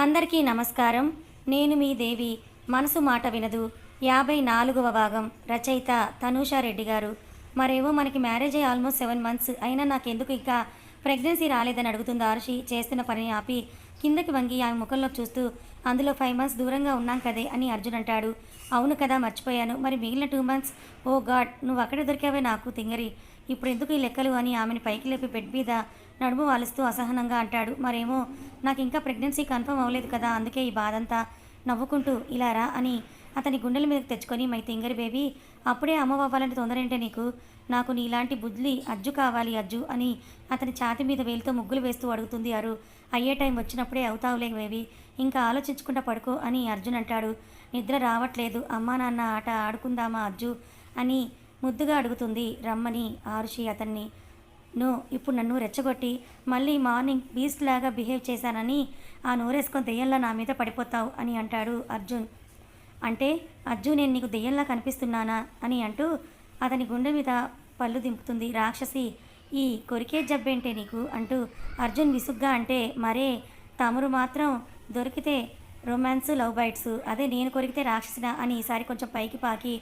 అందరికీ నమస్కారం. నేను మీ దేవి. మనసు మాట వినదు. యాభై నాలుగవ భాగం. రచయిత తనూషా రెడ్డి గారు. మరేవో మనకి మ్యారేజ్ అయ్యి ఆల్మోస్ట్ సెవెన్ మంత్స్ అయినా నాకెందుకు ఇంకా ప్రెగ్నెన్సీ రాలేదని అడుగుతుంది ఆరుషి. చేస్తున్న పనిని ఆపి కిందకి వంగి ఆమె ముఖంలో చూస్తూ అందులో ఫైవ్ మంత్స్ దూరంగా ఉన్నాం కదే అని అర్జున్ అంటాడు. అవును కదా మర్చిపోయాను. మరి మిగిలిన టూ మంత్స్ ఓ గాడ్ నువ్వు అక్కడ దొరికావే నాకు తింగరి. ఇప్పుడు ఎందుకు ఈ లెక్కలు? అని ఆమెను పైకి లేపి బెడ్ మీద నడుము వాలుస్తూ అసహనంగా అంటాడు. మరేమో నాకు ఇంకా ప్రెగ్నెన్సీ కన్ఫర్మ్ అవ్వలేదు కదా అందుకే ఈ బాధంతా నవ్వుకుంటూ ఇలా రా అని అతని గుండెల మీదకి తెచ్చుకొని మై తింగరి బేబీ అప్పుడే అమ్మవ్వాలంటే తొందరేంటే నీకు? నాకు నీలాంటి బుజ్లి అజ్జు కావాలి అజ్జు అని అతని ఛాతి మీద వేలితో ముగ్గులు వేస్తూ అడుగుతుంది అరు. అయ్యే టైం వచ్చినప్పుడే అవుతావులే బేబీ ఇంకా ఆలోచించకుండా పడుకో అని అర్జున్ అంటాడు. నిద్ర రావట్లేదు అమ్మా నాన్న ఆట ఆడుకుందామా అజ్జు అని ముద్దుగా అడుగుతుంది రమ్మని ఆరుషి అతన్ని. నువ్వు ఇప్పుడు నన్ను రెచ్చగొట్టి మళ్ళీ మార్నింగ్ బీస్ట్ లాగా బిహేవ్ చేశానని ఆ నోరేసుకొని దెయ్యంలా నా మీద పడిపోతావు అని అంటాడు అర్జున్. అంటే అర్జున్ నేను నీకు దెయ్యంలా కనిపిస్తున్నానా అని అంటూ అతని గుండె మీద పళ్ళు దింపుతుంది రాక్షసి. ఈ కొరికే జబ్బేంటే నీకు? అంటూ అర్జున్ విసుగ్గా అంటే మరే తమరు మాత్రం దొరికితే రొమాన్స్ లవ్ బైట్స్ అదే నేను కొరికితే రాక్షసినా అని ఈసారి కొంచెం పైకి పాకి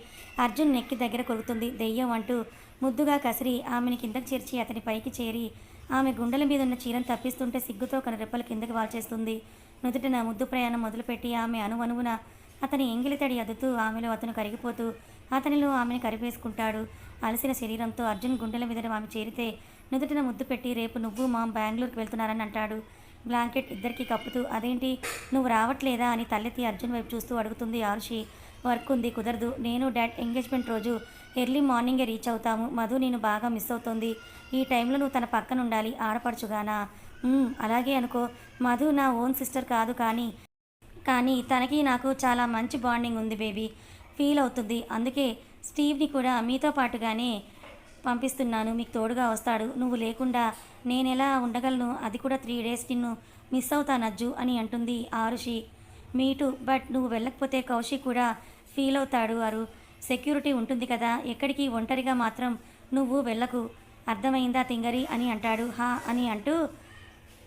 అర్జున్ నెక్కి దగ్గర కొరుకుతుంది దెయ్యం అంటూ ముద్దుగా కసిరి ఆమెని కిందకు చేర్చి అతని పైకి చేరి ఆమె గుండెల మీద ఉన్న చీరను తప్పిస్తుంటే సిగ్గుతో కన రెప్పలు కిందకి వాల్చేస్తుంది. నుదుటిన ముద్దు ప్రయాణం మొదలుపెట్టి ఆమె అనువనువున అతని ఎంగిలితడి అదుతూ ఆమెలో అతను కరిగిపోతూ అతనిలో ఆమెను కరిపేసుకుంటాడు. అలసిన శరీరంతో అర్జున్ గుండెల మీద ఆమె చేరితే నుదుటిన ముద్దు పెట్టి రేపు నువ్వు మా బెంగళూరుకి వెళ్తున్నారని అంటాడు. బ్లాంకెట్ ఇద్దరికి కప్పుతూ అదేంటి? నువ్వు రావట్లేదా? అని తల్లెత్తి అర్జున్ వైపు చూస్తూ అడుగుతుంది ఆరుషి. వర్క్ ఉంది కుదరదు. నేను డాడ్ ఎంగేజ్మెంట్ రోజు ఎర్లీ మార్నింగే రీచ్ అవుతాము. మధు నేను బాగా మిస్ అవుతుంది. ఈ టైంలో నువ్వు తన పక్కన ఉండాలి. ఆడపడుచుగానా? అలాగే అనుకో. మధు నా ఓన్ సిస్టర్ కాదు కానీ కానీ తనకి నాకు చాలా మంచి బాండింగ్ ఉంది బేబీ. ఫీల్ అవుతుంది. అందుకే స్టీవ్ని కూడా మీతో పాటుగానే పంపిస్తున్నాను. మీకు తోడుగా వస్తాడు. నువ్వు లేకుండా నేను ఎలా ఉండగలను? అది కూడా త్రీ డేస్ నిన్ను మిస్ అవుతానజ్జు అని అంటుంది ఆరుషి. మీటు బట్ నువ్వు వెళ్ళకపోతే కౌశిక్ కూడా ఫీల్ అవుతాడు అరు. సెక్యూరిటీ ఉంటుంది కదా ఎక్కడికి ఒంటరిగా మాత్రం నువ్వు వెళ్ళకు. అర్థమైందా తింగరి? అని అంటాడు. హా అని అంటూ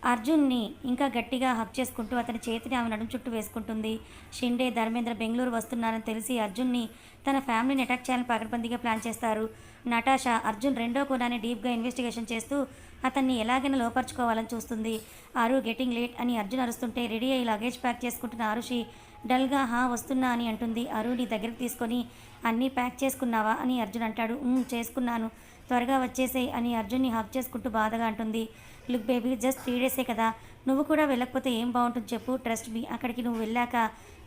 అర్జున్ని ఇంకా గట్టిగా హక్ చేసుకుంటూ అతని చేతిని ఆమె నడుం చుట్టూ వేసుకుంటుంది. షిండే ధర్మేంద్ర బెంగళూరు వస్తున్నారని తెలిసి అర్జున్ని తన ఫ్యామిలీని అటాక్ చేయాలని పకడ్బందీగా ప్లాన్ చేస్తారు. నటాషా అర్జున్ రెండో కోణాన్ని డీప్గా ఇన్వెస్టిగేషన్ చేస్తూ అతన్ని ఎలాగైనా లోపరుచుకోవాలని చూస్తుంది. ఆరు గెటింగ్ లేట్ అని అర్జున్ అరుస్తుంటే రెడీ అయ్యి లగేజ్ ప్యాక్ చేసుకుంటున్న ఆరుషి డల్గా హా వస్తున్నా అని అంటుంది. అరు నీ దగ్గరికి తీసుకొని అన్నీ ప్యాక్ చేసుకున్నావా? అని అర్జున్ అంటాడు. చేసుకున్నాను. త్వరగా వచ్చేసేయ్ అని అర్జున్ని హక్ చేసుకుంటూ బాధగా అంటుంది. లుక్ బేబీ జస్ట్ త్రీ డేసే కదా. నువ్వు కూడా వెళ్ళకపోతే ఏం బాగుంటుంది చెప్పు. Trust me. అక్కడికి నువ్వు వెళ్ళాక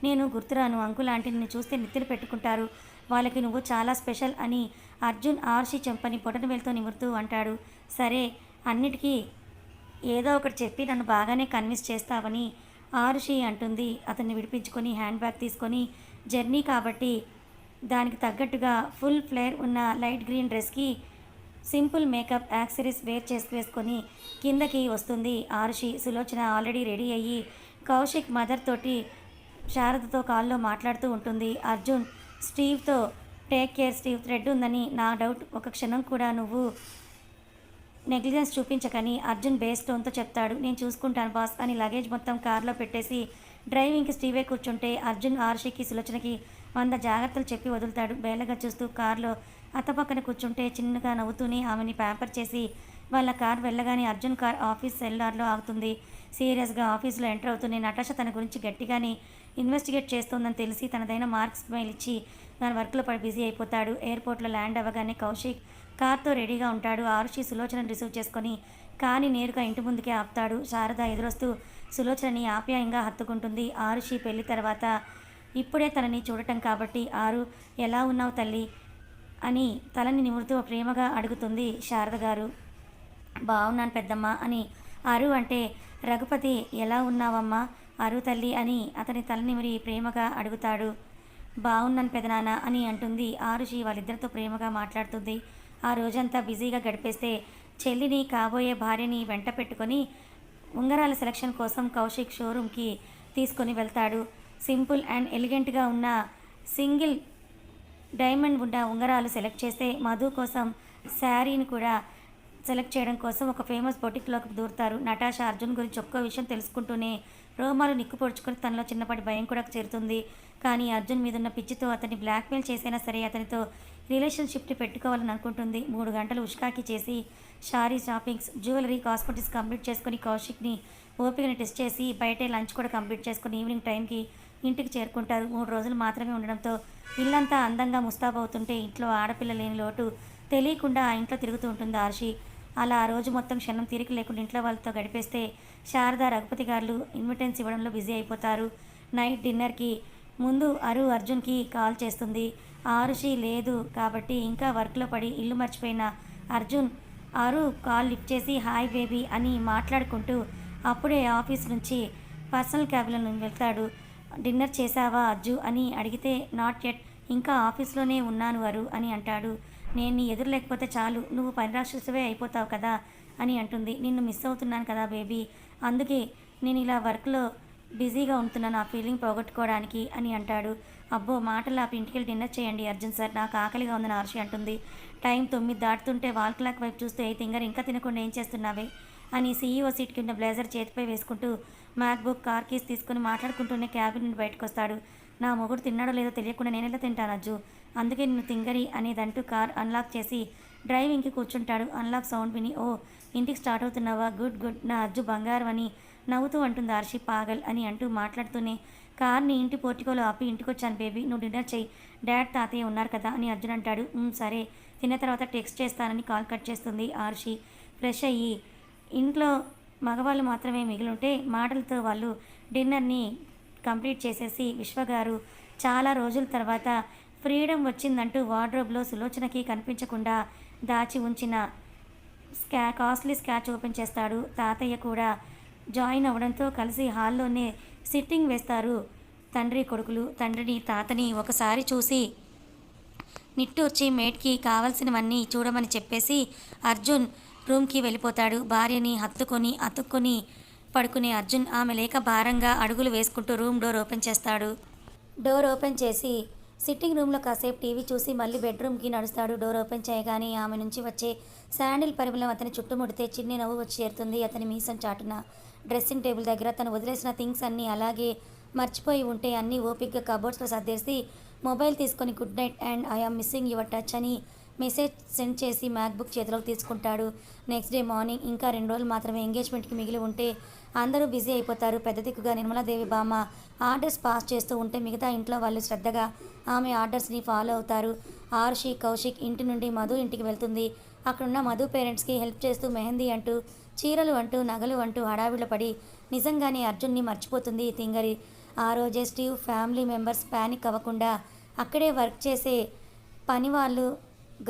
నేను గుర్తురాను. అంకుల్ ఆంటీ నిన్ను చూస్తే నిత్తులు పెట్టుకుంటారు. వాళ్ళకి నువ్వు చాలా స్పెషల్ అని అర్జున్ ఆర్షి చెంపని పొటన వెళ్తూ నిమురుతూ అంటాడు. సరే అన్నిటికీ ఏదో ఒకటి చెప్పి నన్ను బాగానే కన్విన్స్ చేస్తావని ఆరుషి అంటుంది. అతన్ని విడిపించుకొని హ్యాండ్ బ్యాగ్ తీసుకొని జర్నీ కాబట్టి దానికి తగ్గట్టుగా ఫుల్ ఫ్లేర్ ఉన్న లైట్ గ్రీన్ డ్రెస్కి సింపుల్ మేకప్ యాక్సరీస్ వేర్ చేసి వేసుకొని కిందకి వస్తుంది ఆరుషి. సులోచన ఆల్రెడీ రెడీ అయ్యి కౌశిక్ మదర్ తోటి శారదతో కాల్లో మాట్లాడుతూ ఉంటుంది. అర్జున్ స్టీవ్తో టేక్ కేర్ స్టీవ్ థ్రెడ్ ఉందని నా డౌట్. ఒక క్షణం కూడా నువ్వు నెగ్లిజెన్స్ చూపించకని అర్జున్ బేస్టోన్తో చెప్తాడు నేను చూసుకుంటాను బాస్ అని లగేజ్ మొత్తం కారులో పెట్టేసి డ్రైవింగ్కి స్టీవే కూర్చుంటే అర్జున్ ఆర్షికి సులోచనకి వంద జాగ్రత్తలు చెప్పి వదులుతాడు. బేలగా చూస్తూ కారులో అత్తపక్కన కూర్చుంటే చిన్నగా నవ్వుతూనే ఆమెని ప్యాంపర్ చేసి వాళ్ళ కార్ వెళ్ళగానే అర్జున్ కార్ ఆఫీస్ సెల్లార్లో ఆగుతుంది. సీరియస్గా ఆఫీస్లో ఎంటర్ అవుతూనే నటాష తన గురించి గట్టిగానే ఇన్వెస్టిగేట్ చేస్తోందని తెలిసి తనదైన మార్క్స్ మెయిల్ ఇచ్చి తన వర్క్లో పడి బిజీ అయిపోతాడు. ఎయిర్పోర్ట్లో ల్యాండ్ అవ్వగానే కౌశిక్ కార్తో రెడీగా ఉంటాడు. ఆరుషి సులోచనను రిసీవ్ చేసుకొని కాని నేరుగా ఇంటి ముందుకే ఆపుతాడు. శారద ఎదురొస్తూ సులోచనని ఆప్యాయంగా హత్తుకుంటుంది. ఆరుషి పెళ్ళి తర్వాత ఇప్పుడే తనని చూడటం కాబట్టి ఆరు ఎలా ఉన్నావు తల్లి? అని తలని నిమురుతూ ప్రేమగా అడుగుతుంది శారద గారు. బాగున్నాను పెద్దమ్మ అని అరు అంటే రఘుపతి ఎలా ఉన్నావమ్మా? అరు తల్లి అని అతని తలనిమిరి ప్రేమగా అడుగుతాడు. బాగున్నాను పెదనాన్న అని అంటుంది ఆరుషి వాళ్ళిద్దరితో ప్రేమగా మాట్లాడుతుంది. ఆ రోజంతా బిజీగా గడిపేస్తే చెల్లిని కాబోయే భార్యని వెంట పెట్టుకొని ఉంగరాల సెలక్షన్ కోసం కౌశిక్ షోరూమ్కి తీసుకొని వెళ్తాడు. సింపుల్ అండ్ ఎలిగెంట్గా ఉన్న సింగిల్ డైమండ్ ఉన్న ఉంగరాలు సెలెక్ట్ చేస్తే మధు కోసం శారీని కూడా సెలెక్ట్ చేయడం కోసం ఒక ఫేమస్ బొటిక్లోకి దూరుతారు. నటాషా అర్జున్ గురించి ఒక్కో విషయం తెలుసుకుంటూనే రోమాలు నిక్కుపొడుచుకొని తనలో చిన్నపాటి భయం కూడా చేరుతుంది. కానీ అర్జున్ మీదున్న పిచ్చితో అతన్ని బ్లాక్మెయిల్ చేసైనా సరే అతనితో రిలేషన్షిప్ని పెట్టుకోవాలని అనుకుంటుంది. మూడు గంటలు ఉష్కాకి చేసి sari shoppings jewellery cosmetics complete చేసుకుని కౌశిక్ని ఓపికని టెస్ట్ చేసి బయటే లంచ్ కూడా కంప్లీట్ చేసుకుని ఈవినింగ్ టైంకి ఇంటికి చేరుకుంటారు. మూడు రోజులు మాత్రమే ఉండడంతో ఇల్లంతా అందంగా ముస్తాబవుతుంటే ఇంట్లో ఆడపిల్ల లేని లోటు తెలియకుండా ఆ ఇంట్లో తిరుగుతూ ఉంటుంది ఆర్షి. అలా ఆ రోజు మొత్తం క్షణం తీరిక లేకుండా ఇంట్లో వాళ్ళతో గడిపేస్తే శారద రఘుపతి గారు ఇన్విటెన్స్ ఇవ్వడంలో బిజీ అయిపోతారు. నైట్ డిన్నర్కి ముందు అరు అర్జున్కి కాల్ చేస్తుంది. ఆరుషి లేదు కాబట్టి ఇంకా వర్క్లో పడి ఇల్లు మర్చిపోయిన అర్జున్ అరు కాల్ లిఫ్ట్ చేసి హాయ్ బేబీ అని మాట్లాడుకుంటూ అప్పుడే ఆఫీస్ నుంచి పర్సనల్ క్యాబ్లో వెళ్తాడు. డిన్నర్ చేశావా అర్జు అని అడిగితే నాట్ ఎట్ ఇంకా ఆఫీస్లోనే ఉన్నాను అరు అని అంటాడు. నేను నీ ఎదురు లేకపోతే చాలు నువ్వు పరిరాక్షసువే అయిపోతావు కదా అని అంటుంది. నిన్ను మిస్ అవుతున్నాను కదా బేబీ అందుకే నేను ఇలా వర్క్లో బిజీగా ఉంటున్నాను ఆ ఫీలింగ్ పోగొట్టుకోవడానికి అని అంటాడు. అబ్బో మాటలు ఆపి ఇంటికి డిన్నర్ చేయండి అర్జున్ సార్ నాకు ఆకలిగా ఉందని ఆర్షి అంటుంది. టైం తొమ్మిది దాటుతుంటే వాల్ క్లాక్ వైపు చూస్తే తింగర్ ఇంకా తినకుండా ఏం చేస్తున్నావే? అని సీఈఓ సీట్ కింద బ్లేజర్ చేతిపై వేసుకుంటూ మ్యాక్బుక్ కార్ కీస్ తీసుకుని మాట్లాడుకుంటూనే క్యాబిన్ నుండి బయటకు వస్తాడు. నా మొగుడు తిన్నాడో లేదో తెలియకుండా నేనెలా తింటాను అజ్జు? అందుకే నిన్ను తింగరి అనేదంటూ కార్ అన్లాక్ చేసి డ్రైవింగ్కి కూర్చుంటాడు. అన్లాక్ సౌండ్ విని ఓ ఇంటికి స్టార్ట్ అవుతున్నావా? గుడ్ గుడ్ నా అజ్జు బంగారం అని నవ్వుతూ అంటుంది ఆర్షి పాగల్ అని అంటూ మాట్లాడుతూనే కార్ని ఇంటి పోర్టికోలో ఆపి ఇంటికొచ్చాను బేబీ నువ్వు డిన్నర్ చేయి డాడ్ తాతయ్య ఉన్నారు కదా అని అర్జున్ అంటాడు. సరే తిన్న తర్వాత టెక్స్ట్ చేస్తానని కాల్ కట్ చేస్తుంది ఆర్షి. ఫ్రెష్ అయ్యి ఇంట్లో మగవాళ్ళు మాత్రమే మిగిలింటే మాటలతో వాళ్ళు డిన్నర్ని కంప్లీట్ చేసేసి విశ్వగారు చాలా రోజుల తర్వాత ఫ్రీడమ్ వచ్చిందంటూ వార్డ్రోబ్లో సులోచనకి కనిపించకుండా దాచి ఉంచిన స్కా కాస్ట్లీ స్కాచ్ ఓపెన్ చేస్తాడు. తాతయ్య కూడా జాయిన్ అవ్వడంతో కలిసి హాల్లోనే సిట్టింగ్ వేస్తారు. తండ్రి కొడుకులు తండ్రిని తాతని ఒకసారి చూసి నిట్టూర్చి మేట్కి కావలసినవన్నీ చూడమని చెప్పేసి అర్జున్ రూమ్కి వెళ్ళిపోతాడు. భార్యని హత్తుకొని అతుక్కొని పడుకునే అర్జున్ ఆమె లేక భారంగా అడుగులు వేసుకుంటూ రూమ్ డోర్ ఓపెన్ చేస్తాడు. డోర్ ఓపెన్ చేసి సిట్టింగ్ రూమ్లో కాసేపు టీవీ చూసి మళ్ళీ బెడ్రూమ్కి నడుస్తాడు. డోర్ ఓపెన్ చేయగానే ఆమె నుంచి వచ్చే శాండిల్ పరిమళం అతని చుట్టుముడితే చిన్ని నవ్వు వచ్చి చేరుతుంది. అతని మీసం చాటున డ్రెస్సింగ్ టేబుల్ దగ్గర తను వదిలేసిన థింగ్స్ అన్నీ అలాగే మర్చిపోయి ఉంటే అన్నీ ఓపిక్గా కబోర్డ్స్లో సర్దేసి మొబైల్ తీసుకొని good night and I am missing your touch అని మెసేజ్ సెండ్ చేసి మ్యాక్బుక్ చేతిలోకి తీసుకుంటాడు. నెక్స్ట్ డే మార్నింగ్ ఇంకా రెండు రోజులు మాత్రమే ఎంగేజ్మెంట్కి మిగిలి ఉంటే అందరూ బిజీ అయిపోతారు. పెద్ద దిక్కుగా నిర్మలాదేవి బామ్మ ఆర్డర్స్ పాస్ చేస్తూ ఉంటే మిగతా ఇంట్లో వాళ్ళు శ్రద్ధగా ఆమె ఆర్డర్స్ని ఫాలో అవుతారు. ఆర్షి కౌశిక్ ఇంటి నుండి మధు ఇంటికి వెళ్తుంది. అక్కడున్న మధు పేరెంట్స్కి హెల్ప్ చేస్తూ మెహందీ అంటూ చీరలు అంటూ నగలు అంటూ హడావిడ పడి నిజంగానే అర్జున్ని మర్చిపోతుంది తింగరి. ఆ రోజే స్టీవ్ ఫ్యామిలీ మెంబర్స్ ప్యానిక్ అవ్వకుండా అక్కడే వర్క్ చేసే పని వాళ్ళు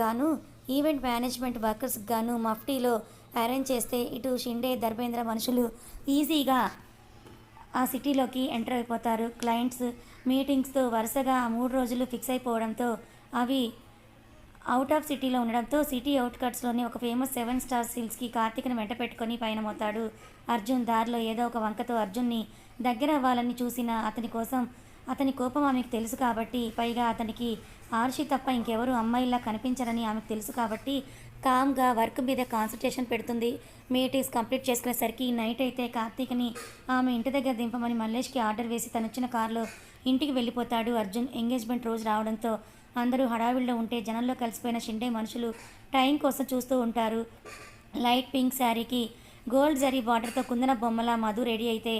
గాను ఈవెంట్ మేనేజ్మెంట్ వర్కర్స్ గాను మఫ్టీలో అరేంజ్ చేస్తే ఇటు షిండే ధర్మేంద్ర మనుషులు ఈజీగా ఆ సిటీలోకి ఎంటర్ అయిపోతారు. క్లయింట్స్ మీటింగ్స్తో వరుసగా ఆ మూడు రోజులు ఫిక్స్ అయిపోవడంతో అవి అవుట్ ఆఫ్ సిటీలో ఉండడంతో సిటీ అవుట్కట్స్లోని ఒక ఫేమస్ సెవెన్ స్టార్ సిల్స్కి కార్తీక్ను వెంట పెట్టుకొని పయనమవుతాడు అర్జున్ దారిలో ఏదో ఒక వంకతో అర్జున్ని దగ్గర అవ్వాలని చూసిన అతని కోసం అతని కోపం ఆమెకు తెలుసు కాబట్టి పైగా అతనికి ఆర్షి తప్ప ఇంకెవరు అమ్మాయిలా కనిపించరని ఆమెకు తెలుసు కాబట్టి కామ్గా వర్క్ మీద కాన్సన్ట్రేషన్ పెడుతుంది. మీటింగ్స్ కంప్లీట్ చేసుకునేసరికి నైట్ అయితే కార్తీక్ని ఆమె ఇంటి దగ్గర దింపమని మల్లేష్కి ఆర్డర్ వేసి తనొచ్చిన వచ్చిన కారులో ఇంటికి వెళ్ళిపోతాడు. అర్జున్ ఎంగేజ్మెంట్ రోజు రావడంతో అందరూ హడావిడిలో ఉంటే జనంలో కలిసిపోయిన షిండే మనుషులు టైం కోసం చూస్తూ ఉంటారు. లైట్ పింక్ శారీకి గోల్డ్ జరీ బార్డర్తో కుందన బొమ్మల మధు రెడీ అయితే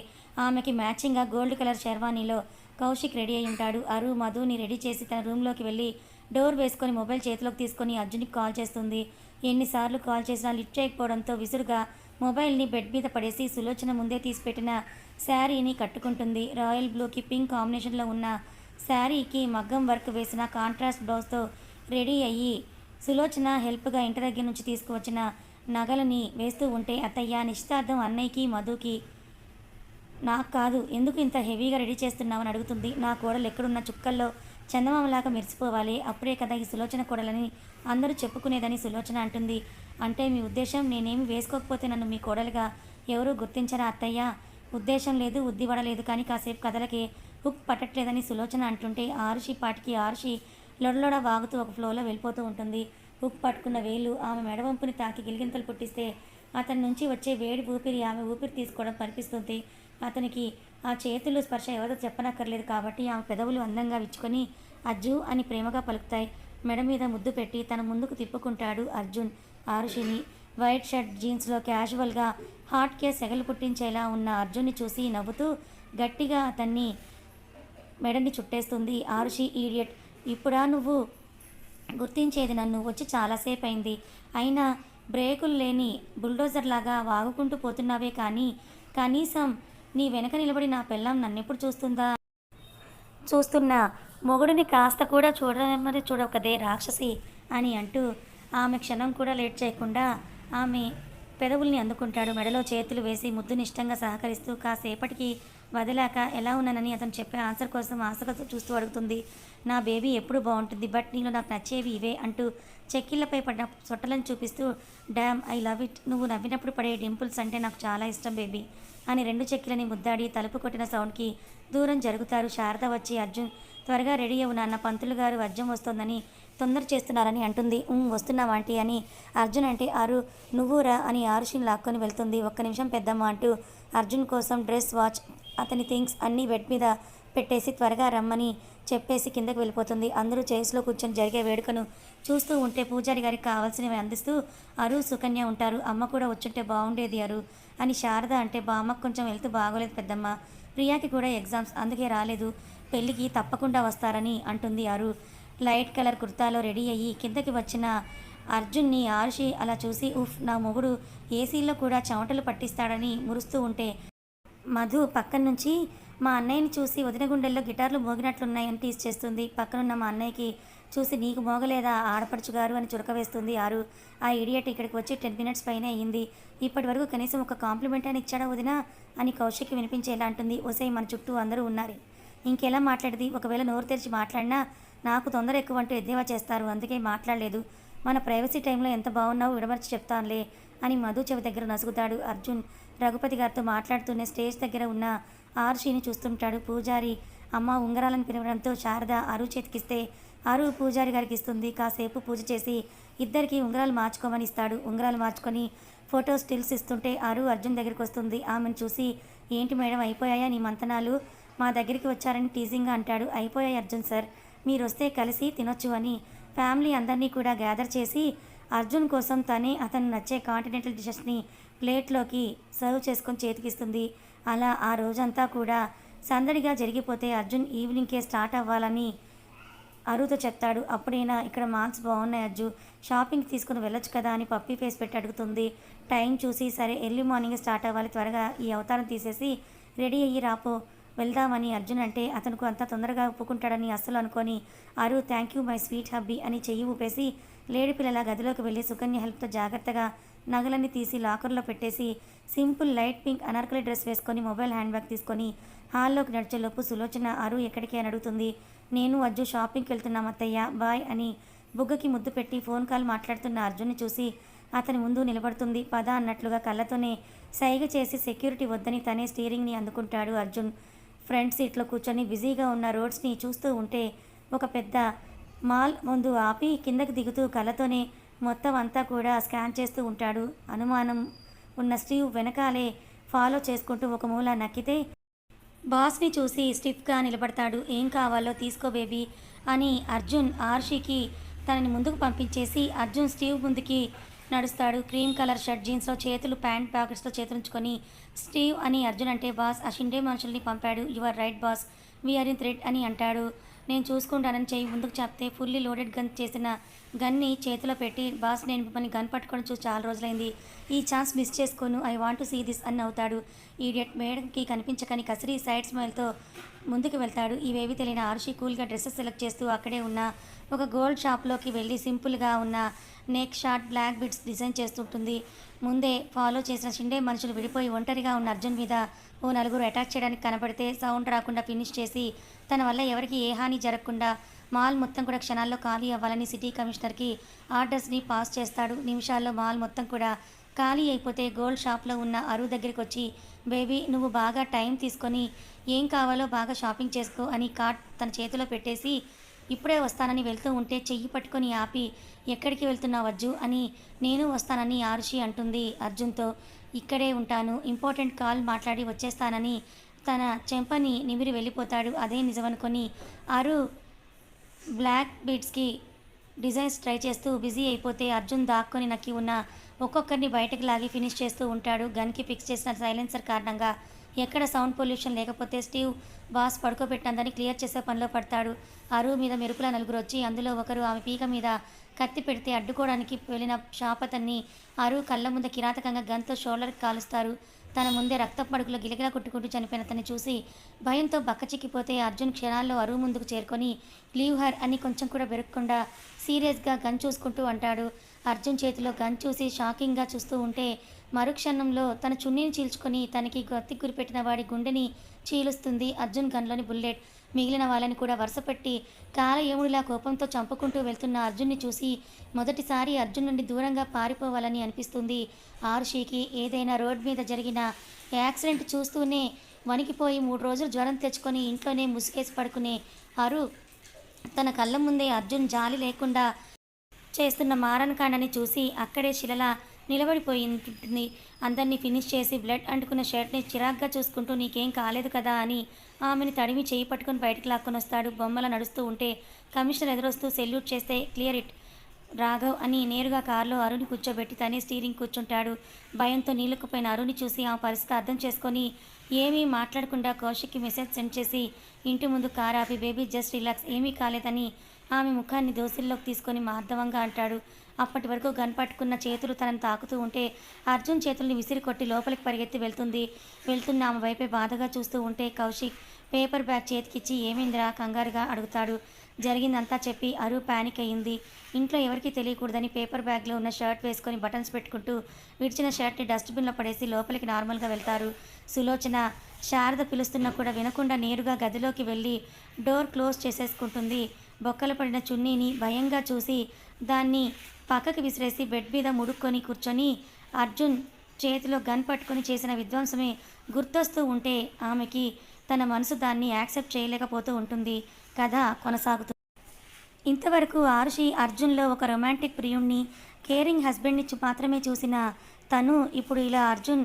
ఆమెకి మ్యాచింగ్గా గోల్డ్ కలర్ షెర్వానీలో కౌశిక్ రెడీ అయి ఉంటాడు. అరు మధుని రెడీ చేసి తన రూమ్లోకి వెళ్ళి డోర్ వేసుకొని మొబైల్ చేతిలోకి తీసుకొని అర్జున్కి కాల్ చేస్తుంది. ఎన్నిసార్లు కాల్ చేసినా లిఫ్ట్ చేయకపోవడంతో విసురుగా మొబైల్ని బెడ్ మీద పడేసి సులోచన ముందే తీసిపెట్టిన శారీని కట్టుకుంటుంది. రాయల్ బ్లూకి పింక్ కాంబినేషన్లో ఉన్న శారీకి మగ్గం వర్క్ వేసిన కాంట్రాస్ట్ బ్లౌజ్తో రెడీ అయ్యి సులోచన హెల్ప్గా ఇంటి దగ్గర నుంచి తీసుకువచ్చిన నగలని వేస్తూ ఉంటే అత్తయ్య నిశ్చితార్థం అన్నయ్యకి మధుకి నాకు కాదు. ఎందుకు ఇంత హెవీగా రెడీ చేస్తున్నావని అడుగుతుంది? నా కోడలు ఎక్కడున్న చుక్కల్లో చందమామలాగా మెరిసిపోవాలి. అప్పుడే కదా ఈ సులోచన కోడలని అందరూ చెప్పుకునేదని సులోచన అంటుంది. అంటే మీ ఉద్దేశం? నేనేమి వేసుకోకపోతే నన్ను మీ కోడలుగా ఎవరూ గుర్తించరా అత్తయ్య? ఉద్దేశం లేదు ఉద్దివడలేదు కానీ కాసేపు కథలకి హుక్ పట్టట్లేదని సులోచన అంటుంటే ఆరుషి పాటికి ఆరుషి లొడలొడ వాగుతూ ఒక ఫ్లోలో వెళ్ళిపోతూ ఉంటుంది. హుక్ పట్టుకున్న వేలు ఆమె మెడవంపుని తాకి గిలిగింతలు పుట్టిస్తే అతని నుంచి వచ్చే వేడి ఊపిరి ఆమె ఊపిరి తీసుకోవడం కనిపిస్తుంది అతనికి ఆ చేతులు స్పర్శ ఎవరో చెప్పనక్కర్లేదు కాబట్టి ఆమె పెదవులు అందంగా విచ్చుకొని అజ్జు అని ప్రేమగా పలుకుతాయి. మెడ మీద ముద్దు పెట్టి తన ముందుకు తిప్పుకుంటాడు అర్జున్. ఆరుషిని వైట్ షర్ట్ జీన్స్లో క్యాజువల్గా హాట్ కేస్ సెగలు పుట్టించేలా ఉన్న అర్జున్ని చూసి నవ్వుతూ గట్టిగా అతన్ని మెడని చుట్టేస్తుంది. ఆరుషి ఈడియట్ ఇప్పుడా నువ్వు? గుర్తించేది నన్ను. వచ్చి చాలాసేపు అయింది అయినా బ్రేకులు లేని బుల్డోజర్ లాగా వాగుకుంటూ పోతున్నావే కానీ కనీసం నీ వెనక నిలబడి నా పెళ్ళాం నన్నెప్పుడు చూస్తుందా? చూస్తున్నా. మొగుడిని కాస్త కూడా చూడమని చూడకదే రాక్షసి అని అంటూ ఆమె క్షణం కూడా లేట్ చేయకుండా ఆమె పెదవుల్ని అందుకుంటాడు. మెడలో చేతులు వేసి ముద్దునిష్టంగా సహకరిస్తూ కాసేపటికి వదిలాక ఎలా ఉన్నానని అతను చెప్పే ఆన్సర్ కోసం ఆశగా చూస్తూ అడుగుతుంది. నా బేబీ ఎప్పుడు బాగుంటుంది? బట్ నీలో నాకు నచ్చేవి ఇవే అంటూ చెక్కిళ్ళపై పడ్డ సొట్టలను చూపిస్తూ డ్యామ్ ఐ లవ్ ఇట్ నువ్వు నవ్వినప్పుడు పడే డింపుల్స్ అంటే నాకు చాలా ఇష్టం బేబీ అని రెండు చెక్కిలని ముద్దాడి తలుపు కొట్టిన సౌండ్కి దూరం జరుగుతారు శారద వచ్చి అర్జున్ త్వరగా రెడీ అవు నాన్న. పంతులు గారు వజ్యం వస్తోందని తొందర చేస్తున్నారని అంటుంది. "ఉమ్, ఆంటీ అని అర్జున్ అంటే ఆరు నువ్వురా అని ఆరుషిని లాక్కొని వెళ్తుంది. ఒక్క నిమిషం పెద్దమ్మ అంటూ అర్జున్ కోసం డ్రెస్ వాచ్ అతని థింగ్స్ అన్నీ బెడ్ మీద పెట్టేసి త్వరగా రమ్మని చెప్పేసి కిందకు వెళ్ళిపోతుంది. అందరూ చైర్స్లో కూర్చొని జరిగే వేడుకను చూస్తూ ఉంటే పూజారి గారికి కావాల్సినవి అందిస్తూ అరు సుకన్య ఉంటారు. అమ్మ కూడా వచ్చుంటే బాగుండేది అరు అని శారద అంటే బామ్మకు కొంచెం వెళ్తూ బాగోలేదు పెద్దమ్మ. ప్రియాకి కూడా ఎగ్జామ్స్ అందుకే రాలేదు. పెళ్ళికి తప్పకుండా వస్తారని అంటుంది అరు. లైట్ కలర్ కుర్తాలో రెడీ అయ్యి కిందకి వచ్చిన అర్జున్ని ఆరుషి అలా చూసి ఉఫ్ నా మొగుడు ఏసీలో కూడా చెమటలు పట్టిస్తాడని మురుస్తూ ఉంటే మధు పక్కన నుంచి మా అన్నయ్యని చూసి వదిన గుండెల్లో గిటార్లు మోగినట్లున్నాయని టీస్ చేస్తుంది. పక్కనున్న మా అన్నయ్యకి చూసి నీకు మోగలేదా ఆడపడుచు గారు అని చురక వేస్తుంది ఆరు. ఆ ఇడియట్ ఇక్కడికి వచ్చి టెన్ మినిట్స్ పైనే అయ్యింది. ఇప్పటి వరకు కనీసం ఒక కాంప్లిమెంట్ అని ఇచ్చాడా వదిన అని కౌశిక్ వినిపించేలా అంటుంది. ఒసై మన చుట్టూ అందరూ ఉన్నారు. ఇంకెలా మాట్లాడేది? ఒకవేళ నోరు తెరిచి మాట్లాడినా నాకు తొందర ఎక్కువ అంటూ ఎద్దేవా చేస్తారు. అందుకే మాట్లాడలేదు. మన ప్రైవసీ టైంలో ఎంత బాగున్నావు విడమర్చి చెప్తానులే అని మధు చెవి దగ్గర నసుగుతాడు. అర్జున్ రఘుపతి గారితో మాట్లాడుతూనే స్టేజ్ దగ్గర ఉన్న ఆర్షిని చూస్తుంటాడు పూజారి. అమ్మ ఉంగరాలను పిలవడంతో శారద అరు చేతికిస్తే అరు పూజారి గారికి ఇస్తుంది. కాసేపు పూజ చేసి ఇద్దరికి ఉంగరాలు మార్చుకోమని ఇస్తాడు. ఉంగరాలు మార్చుకొని ఫోటో స్టిల్స్ ఇస్తుంటే అరు అర్జున్ దగ్గరికి వస్తుంది. ఆమెను చూసి ఏంటి మేడం అయిపోయాయా నీ మంతనాలు? మా దగ్గరికి వచ్చారని టీజింగ్గా అంటాడు. అయిపోయాయి అర్జున్ సార్. మీరు వస్తే కలిసి తినొచ్చు అని ఫ్యామిలీ అందరినీ కూడా గ్యాదర్ చేసి అర్జున్ కోసం తనే అతను నచ్చే కాంటినెంటల్ డిషెస్ని ప్లేట్లోకి సర్వ్ చేసుకొని చేతికిస్తుంది. అలా ఆ రోజంతా కూడా సందడిగా జరిగిపోతే అర్జున్ ఈవినింగ్కే స్టార్ట్ అవ్వాలని అరుతో చెప్తాడు. అప్పుడైనా ఇక్కడ మార్క్స్ బాగున్నాయి అజ్జు షాపింగ్ తీసుకుని వెళ్ళొచ్చు కదా అని పప్పీ ఫేస్ పెట్టి అడుగుతుంది. టైం చూసి సరే ఎర్లీ మార్నింగ్ స్టార్ట్ అవ్వాలి. త్వరగా ఈ అవతారం తీసేసి రెడీ అయ్యి రాపో. వెళ్దామని అర్జున్ అంటే అతనుకు అంత తొందరగా ఒప్పుకుంటాడని అస్సలు అనుకొని Aru thank you my sweet hubby అని చెయ్యి ఊపేసి లేడి పిల్లల గదిలోకి వెళ్ళి సుకన్య హెల్ప్తో జాగ్రత్తగా నగలన్నీ తీసి లాకర్లో పెట్టేసి simple light pink Anarkali dress వేసుకొని మొబైల్ హ్యాండ్ బ్యాగ్ తీసుకొని హాల్లోకి నడిచేలోపు సులోచన అరు ఎక్కడికి అని అడుగుతుంది. నేను అజ్జు షాపింగ్కి వెళ్తున్నాం అత్తయ్య బాయ్ అని బుగ్గకి ముద్దు పెట్టి ఫోన్ కాల్ మాట్లాడుతున్న అర్జున్ని చూసి అతని ముందు నిలబడుతుంది. పద అన్నట్లుగా కళ్ళతోనే సైగ చేసి సెక్యూరిటీ వద్దని తనే స్టీరింగ్ని అందుకుంటాడు అర్జున్. ఫ్రంట్ సీట్లో కూర్చొని బిజీగా ఉన్న రోడ్స్ని చూస్తూ ఉంటే ఒక పెద్ద మాల్ ముందు ఆపి కిందకి దిగుతూ కళ్ళతోనే మొత్తం అంతా కూడా స్కాన్ చేస్తూ ఉంటాడు. అనుమానం ఉన్న స్టీవ్ వెనకాలే ఫాలో చేసుకుంటూ ఒక మూల నక్కితే బాస్ని చూసి స్టిఫ్గా నిలబడతాడు. ఏం కావాలో తీసుకో బేబీ అని అర్జున్ ఆర్షికి తనని ముందుకు పంపించేసి అర్జున్ స్టీవ్ ముందుకి నడుస్తాడు. క్రీమ్ కలర్ షర్ట్ జీన్స్లో చేతులు ప్యాంట్ పాకెట్స్లో చేతులుంచుకొని స్టీవ్ అని అర్జున్ అంటే బాస్ ఆ షిండే మనుషుల్ని పంపాడు. Your right boss we are in threat అని అంటాడు. నేను చూసుకుంటానని చెయ్యి ముందుకు చెప్తే ఫుల్లీ లోడెడ్ గన్ చేసిన గన్ని చేతిలో పెట్టి బాస్ నేను మిమ్మల్ని గన్ పట్టుకొని చూసి చాలా రోజులైంది. ఈ ఛాన్స్ మిస్ చేసుకోను. I want to see this అని అవుతాడు ఈడియట్ మేడంకి కనిపించకని కసిరి సైడ్ స్మైల్తో ముందుకు వెళ్తాడు. ఇవేవి తెలియని ఆర్షి కూల్గా డ్రెస్సెస్ సెలెక్ట్ చేస్తూ అక్కడే ఉన్న ఒక గోల్డ్ షాప్లోకి వెళ్ళి సింపుల్గా ఉన్న neck short black bits design చేస్తుంటుంది ముందే ఫాలో చేసిన షిండే మనుషులు విడిపోయి ఒంటరిగా ఉన్న అర్జున్ మీద ఓ నలుగురు అటాక్ చేయడానికి కనపడితే సౌండ్ రాకుండా ఫినిష్ చేసి తన వల్ల ఎవరికి ఏ హాని జరగకుండా మాల్ మొత్తం కూడా క్షణాల్లో ఖాళీ అవ్వాలని సిటీ కమిషనర్కి ఆర్డర్స్ని పాస్ చేస్తాడు. నిమిషాల్లో మాల్ మొత్తం కూడా ఖాళీ అయిపోతే గోల్డ్ షాప్లో ఉన్న అరువు దగ్గరికి వచ్చి బేబీ నువ్వు బాగా టైం తీసుకొని ఏం కావాలో బాగా షాపింగ్ చేసుకో అని కార్డ్ తన చేతిలో పెట్టేసి ఇప్పుడే వస్తానని వెళ్తూ ఉంటే చెయ్యి పట్టుకొని ఆపి ఎక్కడికి వెళ్తున్నావు అజ్జు అని నేను వస్తానని ఆరుషి అంటుంది అర్జున్తో. ఇక్కడే ఉంటాను. ఇంపార్టెంట్ కాల్ మాట్లాడి వచ్చేస్తానని తన చెంపని నిమిరి వెళ్ళిపోతాడు. అదే నిజమనుకొని ఆరు బ్లాక్ బీడ్స్కి డిజైన్స్ ట్రై చేస్తూ బిజీ అయిపోతే అర్జున్ దాక్కొని నక్కి ఉన్న ఒక్కొక్కరిని బయటకు లాగి ఫినిష్ చేస్తూ ఉంటాడు. గన్కి ఫిక్స్ చేసిన సైలెన్సర్ కారణంగా ఎక్కడ సౌండ్ పొల్యూషన్ లేకపోతే స్టీవ్ బాస్ పడుకోబెట్టినందని క్లియర్ చేసే పనిలో పడతాడు. అరువు మీద మెరుపుల నలుగురు వచ్చి అందులో ఒకరు ఆమె పీక మీద కత్తి పెడితే అడ్డుకోవడానికి వెళ్ళిన షాపతన్ని అరువు కళ్ళ ముందు కిరాతకంగా గన్తో షోల్డర్కి కాలుస్తారు. తన ముందే రక్తపు మడుగులో గిలగిలా కొట్టుకుంటూ చనిపోయిన తను చూసి భయంతో బక్కచిక్కిపోతే అర్జున్ క్షణాల్లో అరువు ముందుకు చేరుకొని లీవ్ హర్ అని కొంచెం కూడా బెరగకుండా సీరియస్గా గన్ చూసుకుంటూ అంటాడు. అర్జున్ చేతిలో గన్ చూసి షాకింగ్గా చూస్తూ ఉంటే మరుక్షణంలో తన చున్నీని చీల్చుకొని తనకి గత్తి గురిపెట్టిన వాడి గుండెని చీలుస్తుంది అర్జున్ గన్లోని బుల్లెట్. మిగిలిన వాళ్ళని కూడా వరుసపెట్టి కాల ఏముడిలా కోపంతో చంపుకుంటూ వెళ్తున్న అర్జున్ని చూసి మొదటిసారి అర్జున్ నుండి దూరంగా పారిపోవాలని అనిపిస్తుంది. ఆర్షికి ఏదైనా రోడ్ మీద జరిగిన యాక్సిడెంట్ చూస్తూనే వణికిపోయి మూడు రోజులు జ్వరం తెచ్చుకొని ఇంట్లోనే ముసుగేసి పడుకునే అరు తన కళ్ళ ముందే అర్జున్ జాలి లేకుండా చేస్తున్న మారణకాండని చూసి అక్కడే శిలలా నిలబడిపోయింది అందరినీ ఫినిష్ చేసి బ్లడ్ అంటుకున్న షర్ట్ని చిరాగ్గా చూసుకుంటూ నీకేం కాలేదు కదా అని ఆమెని తడిమి చేయి పట్టుకొని బయటకు లాక్కొని వస్తాడు. బొమ్మల నడుస్తూ ఉంటే కమిషనర్ ఎదురొస్తూ సెల్యూట్ చేస్తే క్లియర్ ఇట్ రాఘవ్ అని నేరుగా కారులో అరుణ్ కూర్చోబెట్టి తనే స్టీరింగ్ కూర్చుంటాడు. భయంతో నీళ్ళకుపోయిన అరుణి చూసి ఆ పరిస్థితి అర్థం చేసుకొని ఏమీ మాట్లాడకుండా కౌశిక్కి మెసేజ్ సెండ్ చేసి ఇంటి ముందు కారు ఆపి బేబీ జస్ట్ రిలాక్స్ ఏమీ కాలేదని ఆమె ముఖాన్ని దోశల్లోకి తీసుకొని మార్ధవంగా అంటాడు. అప్పటి వరకు గన్ పట్టుకున్న చేతులు తనను తాకుతూ ఉంటే అర్జున్ చేతుల్ని విసిరి కొట్టి లోపలికి పరిగెత్తి వెళ్తుంది. వెళ్తున్న ఆమె వైపే బాధగా చూస్తూ ఉంటే కౌశిక్ పేపర్ బ్యాగ్ చేతికిచ్చి ఏమైందిరా? కంగారుగా అడుగుతాడు. జరిగిందంతా చెప్పి అరు ప్యానిక్ అయ్యింది ఇంట్లో ఎవరికి తెలియకూడదని పేపర్ బ్యాగ్లో ఉన్న షర్ట్ వేసుకొని బటన్స్ పెట్టుకుంటూ విడిచిన షర్ట్ని డస్ట్బిన్లో పడేసి లోపలికి నార్మల్గా వెళ్తారు. సులోచన శారద పిలుస్తున్నా కూడా వినకుండా నేరుగా గదిలోకి వెళ్ళి డోర్ క్లోజ్ చేసేసుకుంటుంది. బొక్కలు పడిన చున్నీని భయంగా చూసి దాన్ని పక్కకి విసిరేసి బెడ్ మీద ముడుక్కొని కూర్చొని అర్జున్ చేతిలో గన్ పట్టుకొని చేసిన విధ్వంసమే గుర్తొస్తూ ఉంటే ఆమెకి తన మనసు దాన్ని యాక్సెప్ట్ చేయలేకపోతూ ఉంటుంది. కథ కొనసాగుతుంది ఇంతవరకు ఆరుషి అర్జున్లో ఒక రొమాంటిక్ ప్రియుణ్ణి కేరింగ్ హస్బెండ్ని మాత్రమే చూసిన తను ఇప్పుడు ఇలా అర్జున్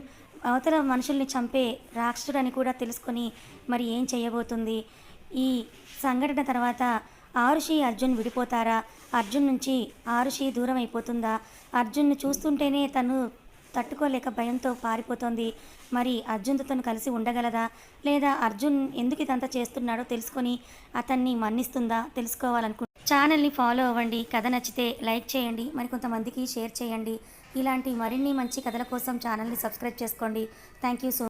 అవతల మనుషుల్ని చంపే రాక్షసుడని కూడా తెలుసుకొని మరి ఏం చేయబోతుంది? ఈ సంఘటన తర్వాత ఆరుషి అర్జున్ విడిపోతారా? అర్జున్ నుంచి ఆరుషి దూరం అయిపోతుందా అర్జున్ను చూస్తుంటేనే తను తట్టుకోలేక భయంతో పారిపోతోంది. మరి అర్జున్తో తను కలిసి ఉండగలదా? లేదా అర్జున్ ఎందుకు ఇదంతా చేస్తున్నాడో తెలుసుకొని అతన్ని మన్నిస్తుందా? తెలుసుకోవాలనుకు ఛానల్ని ఫాలో అవ్వండి. కథ నచ్చితే లైక్ చేయండి. మరి కొంతమందికి షేర్ చేయండి. ఇలాంటి మరిన్ని మంచి కథల కోసం ఛానల్ని సబ్స్క్రైబ్ చేసుకోండి. Thank you so